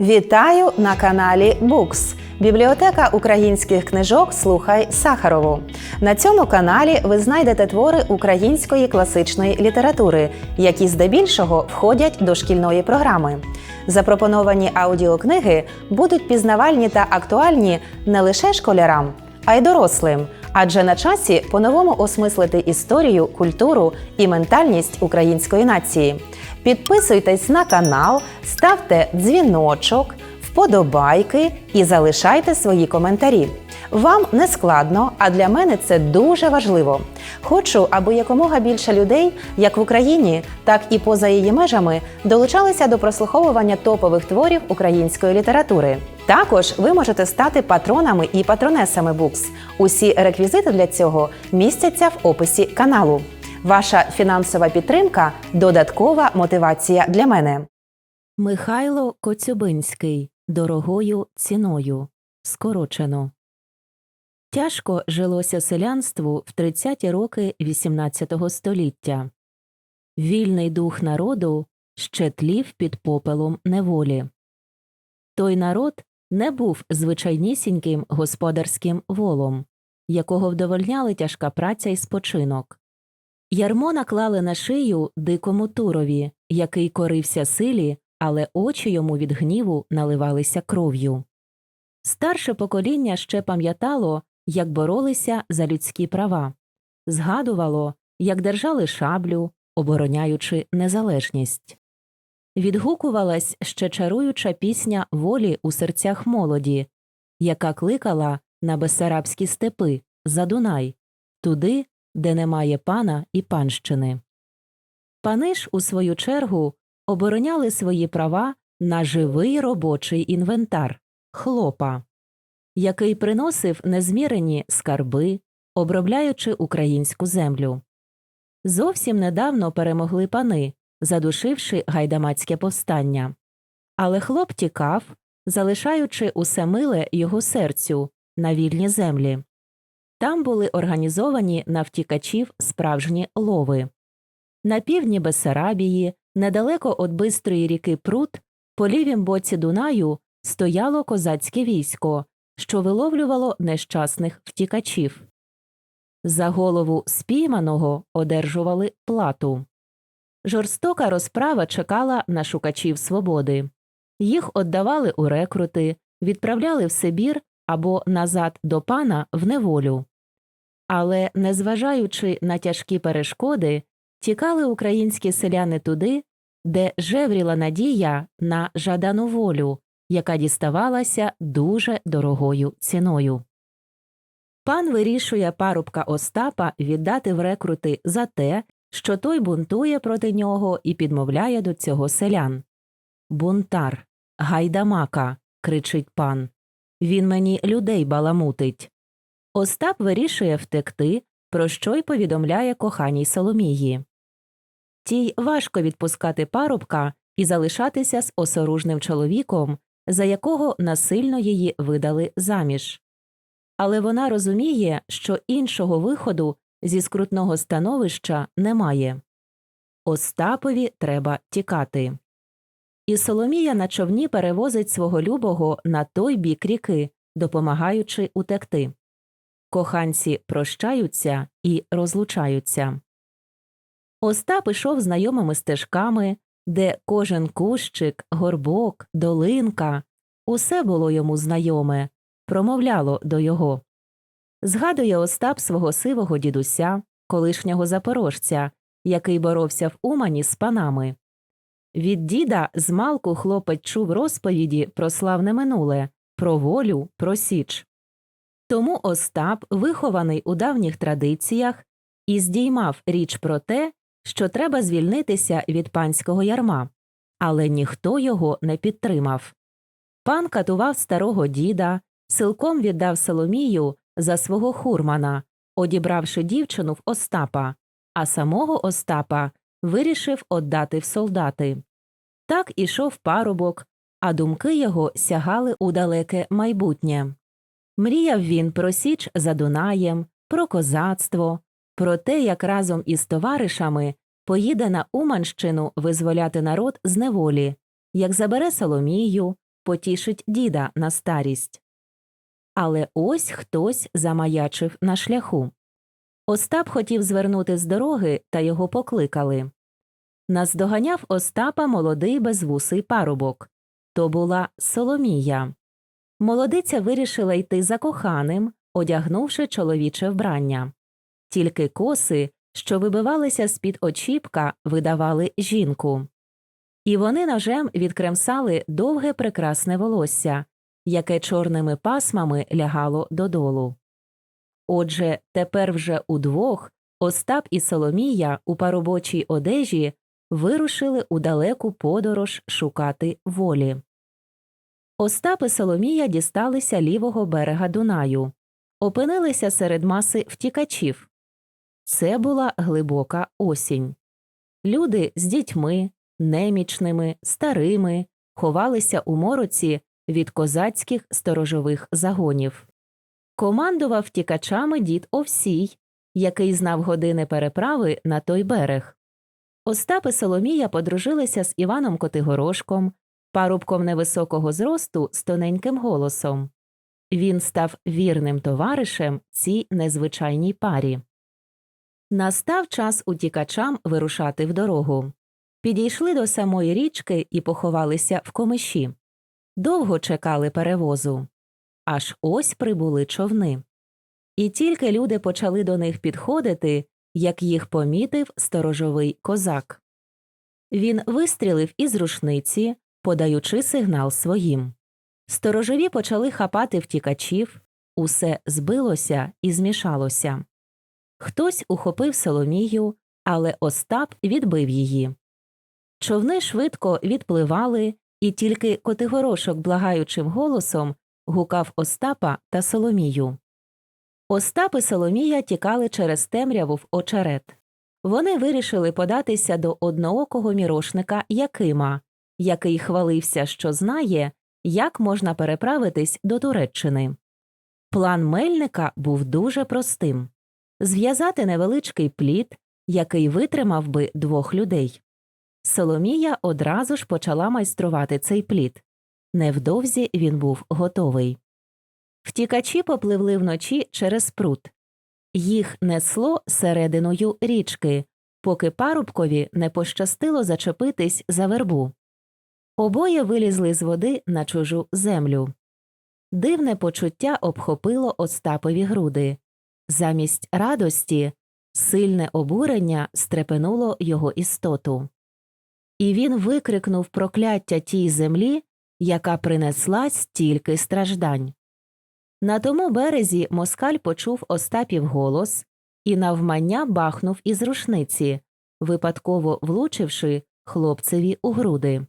Вітаю на каналі Букс. Бібліотека українських книжок Слухай Сахарову. На цьому каналі ви знайдете твори української класичної літератури, які здебільшого входять до шкільної програми. Запропоновані аудіокниги будуть пізнавальні та актуальні не лише школярам, а й дорослим. Адже на часі по-новому осмислити історію, культуру і ментальність української нації. Підписуйтесь на канал, ставте дзвіночок, вподобайки і залишайте свої коментарі. Вам не складно, а для мене це дуже важливо. Хочу, аби якомога більше людей, як в Україні, так і поза її межами, долучалися до прослуховування топових творів української літератури. Також ви можете стати патронами і патронесами Букс. Усі реквізити для цього містяться в описі каналу. Ваша фінансова підтримка додаткова мотивація для мене. Михайло Коцюбинський дорогою ціною. Скорочено. Тяжко жилося селянству в 30-ті роки XVIII століття. Вільний дух народу ще тлів під попелом неволі. Той народ не був звичайнісіньким господарським волом, якого вдовольняли тяжка праця і спочинок. Ярмо наклали на шию дикому турові, який корився силі, але очі йому від гніву наливалися кров'ю. Старше покоління ще пам'ятало, як боролися за людські права, згадувало, як держали шаблю, обороняючи незалежність. Відгукувалась ще чаруюча пісня волі у серцях молоді, яка кликала на Бессарабські степи за Дунай, туди, де немає пана і панщини. Пани ж, у свою чергу, обороняли свої права на живий робочий інвентар хлопа, який приносив незмірені скарби, обробляючи українську землю. Зовсім недавно перемогли пани, задушивши гайдамацьке повстання. Але хлоп тікав, залишаючи усе миле його серцю на вільні землі. Там були організовані на втікачів справжні лови. На півдні Бессарабії, недалеко від бистрої ріки Прут, по лівім боці Дунаю стояло козацьке військо, що виловлювало нещасних втікачів. За голову спійманого одержували плату. Жорстока розправа чекала на шукачів свободи. Їх віддавали у рекрути, відправляли в Сибір або назад до пана в неволю. Але, незважаючи на тяжкі перешкоди, тікали українські селяни туди, де жевріла надія на жадану волю, яка діставалася дуже дорогою ціною. Пан вирішує парубка Остапа віддати в рекрути за те, що той бунтує проти нього і підмовляє до цього селян. Бунтар, гайдамака. кричить пан. Він мені людей баламутить. Остап вирішує втекти, про що й повідомляє коханій Соломії. Тій важко відпускати парубка і залишатися з осоружним чоловіком, за якого насильно її видали заміж. Але вона розуміє, що іншого виходу зі скрутного становища немає. Остапові треба тікати. І Соломія на човні перевозить свого любого на той бік ріки, допомагаючи утекти. Коханці прощаються і розлучаються. Остап ішов знайомими стежками, де кожен кущик, горбок, долинка усе було йому знайоме, промовляло до його. Згадує Остап свого сивого дідуся, колишнього запорожця, який боровся в Умані з панами. Від діда змалку хлопець чув розповіді про славне минуле, про волю, про січ. Тому Остап, вихований у давніх традиціях, і здіймав річ про те, що треба звільнитися від панського ярма, але ніхто його не підтримав. Пан катував старого діда, силком віддав Соломію за свого хурмана, одібравши дівчину в Остапа, а самого Остапа вирішив отдати в солдати. Так ішов парубок, а думки його сягали у далеке майбутнє. Мріяв він про січ за Дунаєм, про козацтво, про те, як разом із товаришами поїде на Уманщину визволяти народ з неволі, як забере Соломію, потішить діда на старість. Але ось хтось замаячив на шляху. Остап хотів звернути з дороги, та його покликали. Наздоганяв Остапа молодий безвусий парубок. То була Соломія. Молодиця вирішила йти за коханим, одягнувши чоловіче вбрання. Тільки коси, що вибивалися з-під очіпка, видавали жінку. І вони ножем відкремсали довге прекрасне волосся, яке чорними пасмами лягало додолу. Отже, тепер вже удвох Остап і Соломія у парубочій одежі вирушили у далеку подорож шукати волі. Остап і Соломія дісталися лівого берега Дунаю, опинилися серед маси втікачів. Це була глибока осінь. Люди з дітьми, немічними, старими ховалися у мороці від козацьких сторожових загонів. Командував втікачами дід Овсій, який знав години переправи на той берег. Остап і Соломія подружилися з Іваном Котигорошком, парубком невисокого зросту з тоненьким голосом. Він став вірним товаришем цій незвичайній парі. Настав час утікачам вирушати в дорогу. Підійшли до самої річки і поховалися в комиші. Довго чекали перевозу. Аж ось прибули човни. І тільки люди почали до них підходити, як їх помітив сторожовий козак. Він вистрілив із рушниці, подаючи сигнал своїм. Сторожові почали хапати втікачів, усе збилося і змішалося. Хтось ухопив Соломію, але Остап відбив її. Човни швидко відпливали, і тільки Котигорошок благаючим голосом гукав Остапа та Соломію. Остап і Соломія тікали через темряву в очерет. Вони вирішили податися до одноокого мірошника Якима, який хвалився, що знає, як можна переправитись до Туреччини. План мельника був дуже простим зв'язати невеличкий плід, який витримав би двох людей. Соломія одразу ж почала майструвати цей плід. Невдовзі він був готовий. Втікачі попливли вночі через прут. Їх несло серединою річки, поки парубкові не пощастило зачепитись за вербу. Обоє вилізли з води на чужу землю. Дивне почуття обхопило Остапові груди. Замість радості сильне обурення стрепенуло його істоту. І він викрикнув прокляття тій землі, яка принесла стільки страждань. На тому березі москаль почув Остапів голос і навмання бахнув із рушниці, випадково влучивши хлопцеві у груди.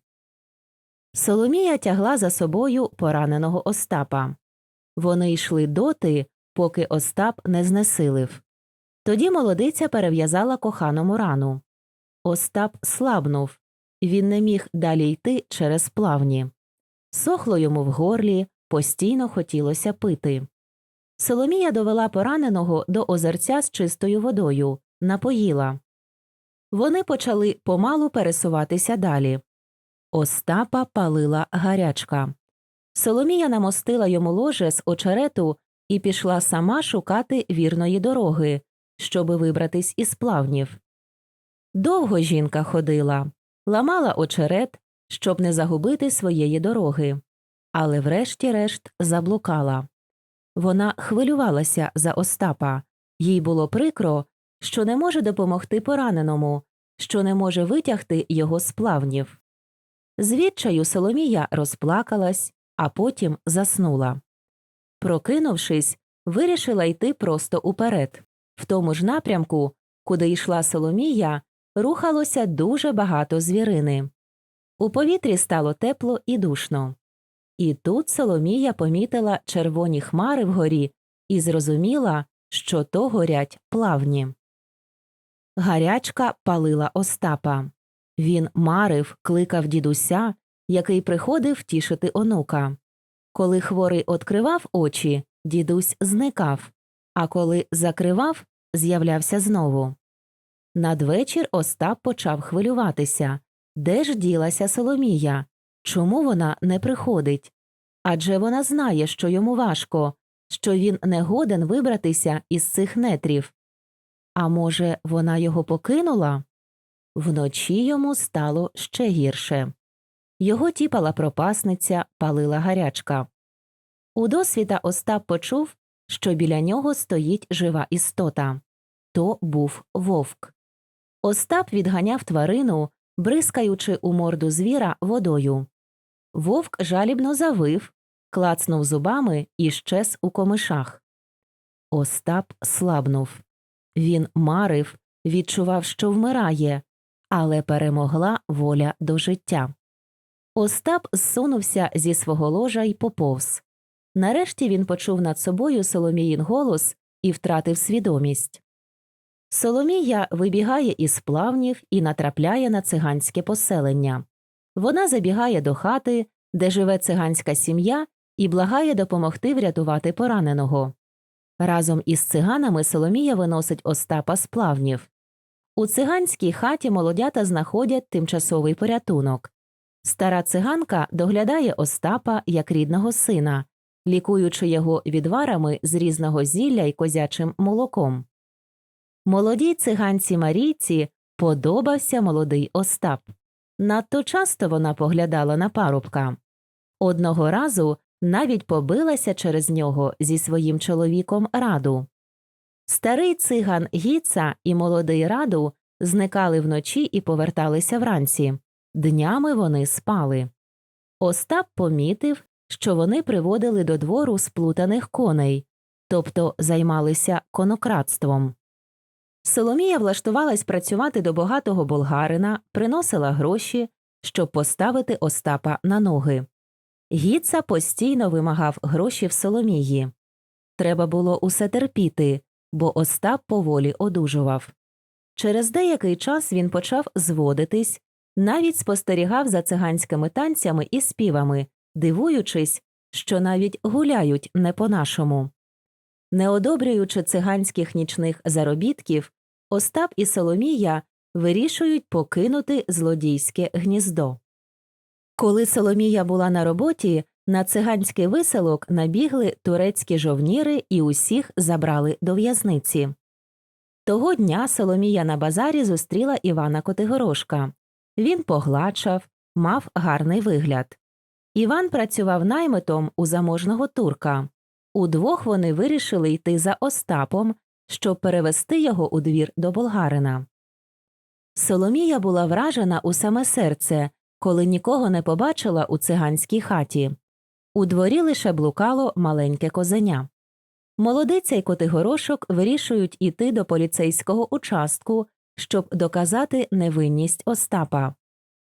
Соломія тягла за собою пораненого Остапа. Вони йшли доти, поки Остап не знесилив. Тоді молодиця перев'язала коханому рану. Остап слабнув, він не міг далі йти через плавні. Сохло йому в горлі, постійно хотілося пити. Соломія довела пораненого до озерця з чистою водою, напоїла. Вони почали помалу пересуватися далі. Остапа палила гарячка. Соломія намостила йому ложе з очерету і пішла сама шукати вірної дороги, щоби вибратись із плавнів. Довго жінка ходила, ламала очерет, щоб не загубити своєї дороги, але врешті-решт заблукала. Вона хвилювалася за Остапа, їй було прикро, що не може допомогти пораненому, що не може витягти його з плавнів. Звідчаю Соломія розплакалась, а потім заснула. Прокинувшись, вирішила йти просто уперед. В тому ж напрямку, куди йшла Соломія, рухалося дуже багато звірини. У повітрі стало тепло і душно. І тут Соломія помітила червоні хмари вгорі і зрозуміла, що то горять плавні. Гарячка палила Остапа. Він марив, кликав дідуся, який приходив тішити онука. Коли хворий откривав очі, дідусь зникав, а коли закривав, з'являвся знову. Надвечір Остап почав хвилюватися де ж ділася Соломія, чому вона не приходить. Адже вона знає, що йому важко, що він не годен вибратися із цих нетрів. А може, вона його покинула? Вночі йому стало ще гірше. Його тіпала пропасниця, палила гарячка. У досвіта Остап почув, що біля нього стоїть жива істота. То був вовк. Остап відганяв тварину, бризкаючи у морду звіра водою. Вовк жалібно завив, клацнув зубами і щез у комишах. Остап слабнув. Він марив, відчував, що вмирає, але перемогла воля до життя. Остап зсунувся зі свого ложа й поповз. Нарешті він почув над собою Соломіїн голос і втратив свідомість. Соломія вибігає із плавнів і натрапляє на циганське поселення. Вона забігає до хати, де живе циганська сім'я, і благає допомогти врятувати пораненого. Разом із циганами Соломія виносить Остапа з плавнів. У циганській хаті молодята знаходять тимчасовий порятунок. Стара циганка доглядає Остапа як рідного сина, лікуючи його відварами з різного зілля й козячим молоком. Молодій циганці Марійці подобався молодий Остап. Надто часто вона поглядала на парубка. Одного разу навіть побилася через нього зі своїм чоловіком Раду. Старий циган Гіца і молодий Раду зникали вночі і поверталися вранці. Днями вони спали. Остап помітив, що вони приводили до двору сплутаних коней, тобто займалися конократством. Соломія влаштувалась працювати до багатого болгарина, приносила гроші, щоб поставити Остапа на ноги. Гіца постійно вимагав гроші в Соломії. Треба було усе терпіти, бо Остап поволі одужував. Через деякий час він почав зводитись, навіть спостерігав за циганськими танцями і співами, дивуючись, що навіть гуляють не по-нашому. Не одобрюючи циганських нічних заробітків, Остап і Соломія вирішують покинути злодійське гніздо. Коли Соломія була на роботі, на циганський виселок набігли турецькі жовніри і усіх забрали до в'язниці. Того дня Соломія на базарі зустріла Івана Котигорошка. Він погладшав, мав гарний вигляд. Іван працював наймитом у заможного турка. Удвох вони вирішили йти за Остапом, щоб перевести його у двір до болгарина. Соломія була вражена у саме серце, коли нікого не побачила у циганській хаті. У дворі лише блукало маленьке козеня. Молодиця й Котигорошок вирішують іти до поліцейського участку, щоб доказати невинність Остапа.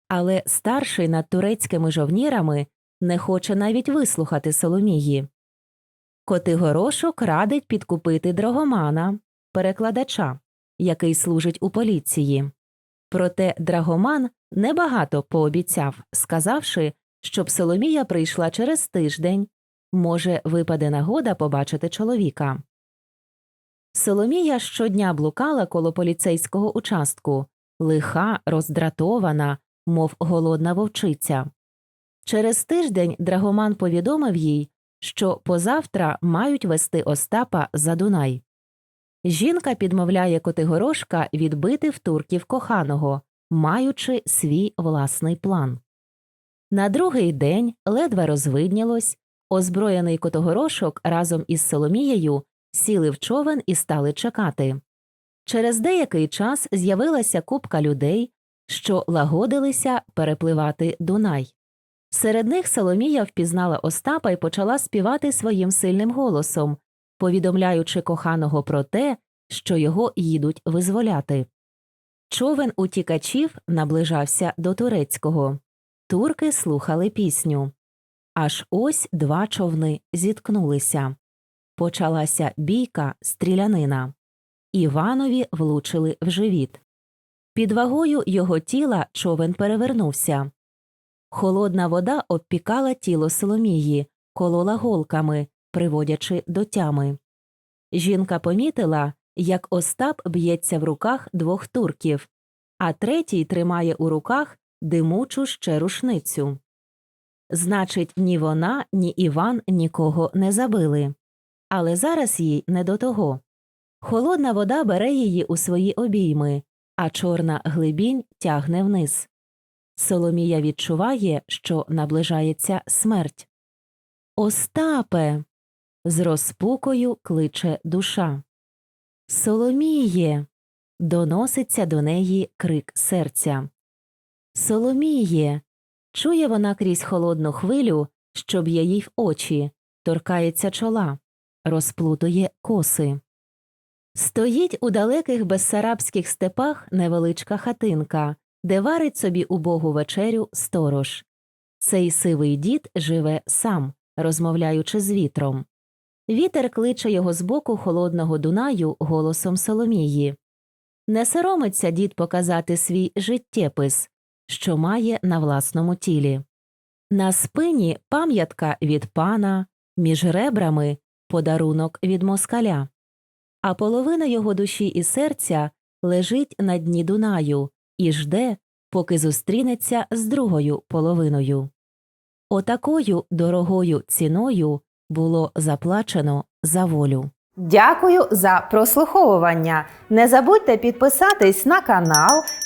Але старший над турецькими жовнірами не хоче навіть вислухати Соломії. Котигорошок радить підкупити драгомана, перекладача, який служить у поліції. Проте драгоман небагато пообіцяв, сказавши, щоб Соломія прийшла через тиждень, може, випаде нагода побачити чоловіка. Соломія щодня блукала коло поліцейського участку, лиха, роздратована, мов голодна вовчиця. Через тиждень драгоман повідомив їй, що позавтра мають вести Остапа за Дунай. Жінка підмовляє Котигорошка відбити в турків коханого, маючи свій власний план. На другий день ледве розвиднілось, озброєний Котигорошок разом із Соломією сіли в човен і стали чекати. Через деякий час з'явилася купка людей, що лагодилися перепливати Дунай. Серед них Соломія впізнала Остапа і почала співати своїм сильним голосом, повідомляючи коханого про те, що його їдуть визволяти. Човен утікачів наближався до турецького. Турки слухали пісню. Аж ось два човни зіткнулися. Почалася бійка, стрілянина. Іванові влучили в живіт. Під вагою його тіла човен перевернувся. Холодна вода обпікала тіло Соломії, колола голками, приводячи до тями. Жінка помітила, як Остап б'ється в руках двох турків, а третій тримає у руках димучу ще рушницю. Значить, ні вона, ні Іван нікого не забили. Але зараз їй не до того. Холодна вода бере її у свої обійми, а чорна глибінь тягне вниз. Соломія відчуває, що наближається смерть. Остапе. з розпукою кличе душа. Соломіє. доноситься до неї крик серця. Соломіє. чує вона крізь холодну хвилю, що б'є їй в очі, торкається чола, розплутує коси. Стоїть у далеких безсарабських степах невеличка хатинка, де варить собі убогу вечерю сторож. Цей сивий дід живе сам, розмовляючи з вітром. Вітер кличе його з боку холодного Дунаю голосом Соломії. Не соромиться дід показати свій життєпис, що має на власному тілі. На спині пам'ятка від пана, між ребрами подарунок від москаля, а половина його душі і серця лежить на дні Дунаю і жде, поки зустрінеться з другою половиною. Отакою дорогою ціною було заплачено за волю. Дякую за прослуховування. Не забудьте підписатись на канал,